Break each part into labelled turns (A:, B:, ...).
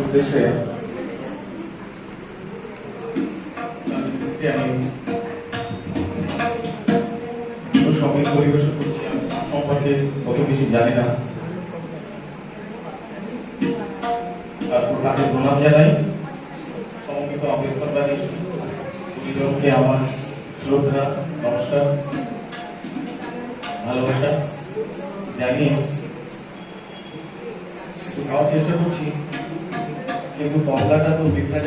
A: উদ্দেশ্যে আমি সম্পর্কে কত বেশি জানি না তারপর তাকে প্রণাম জানাই দুজনকে আমার শ্রদ্ধা নমস্কার ভালোবাসা জানিয়ে খাওয়ার চেষ্টা করছি কিন্তু বাংলাটা তো বিখ্যাত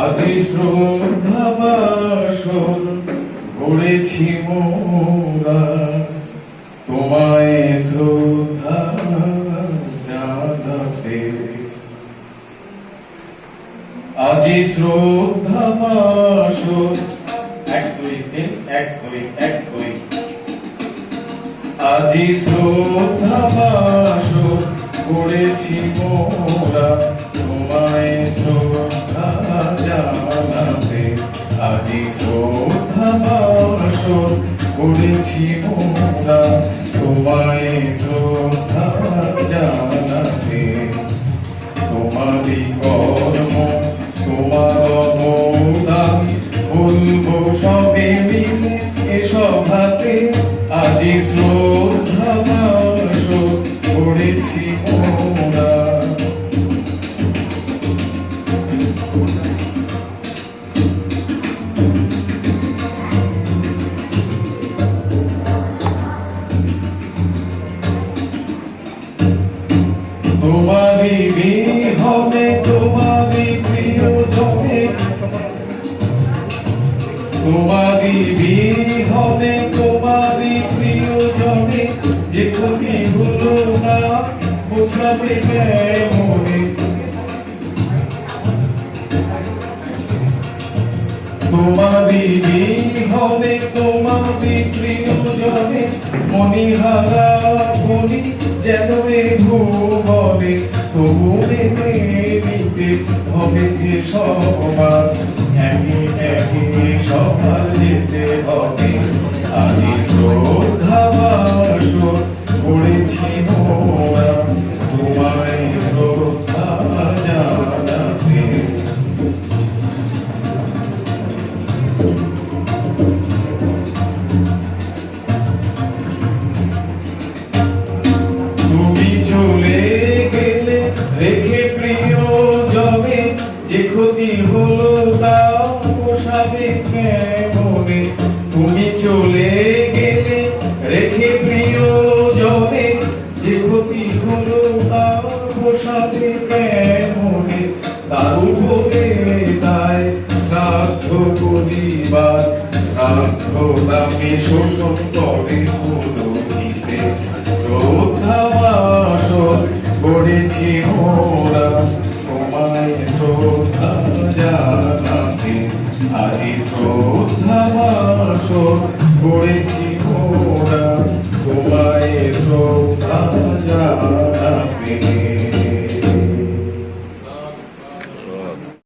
A: আজি শ্রদ্ধা বাসর করেছি মোরা। তোমায় শ্রদ্ধা জানাতে। আজি শ্রদ্ধা বাসর এক দুই তিন, এক দুই এক দুই। আজি শ্রদ্ধা বাসর করেছি বাসর করেছি মোরা, তোমায় শ্রদ্ধা জানাতে। তোমারই কর্ম, তোমার অবদান বলব সবে মিলে এসব হাতে আজি শ্রদ্ধা করেছি মোরা। তোমারই বিহনে তোমারই প্রিয় জনে তোমারই বিহনে তোমারই প্রিয় জনে যে ক্ষতি হলো না, বোঝাবে মনে। তোমারই মনিহারা বলি যেন এ ভুবনে তবু মেনে নিতে হবে যে সবার। একে একে সবার যেতে হবে। রেখে প্রিয় জবে যে ক্ষতি হলো তা পোষাবে কেমনে? তুমি চলে গেলে রেখে প্রিয় জবে যে ক্ষতি হলো তা পোষাবে কেমনে? তার উপরে দায় শ্রাদ্ধ পরিবার শ্রাদ্ধ দামে শোষণ করে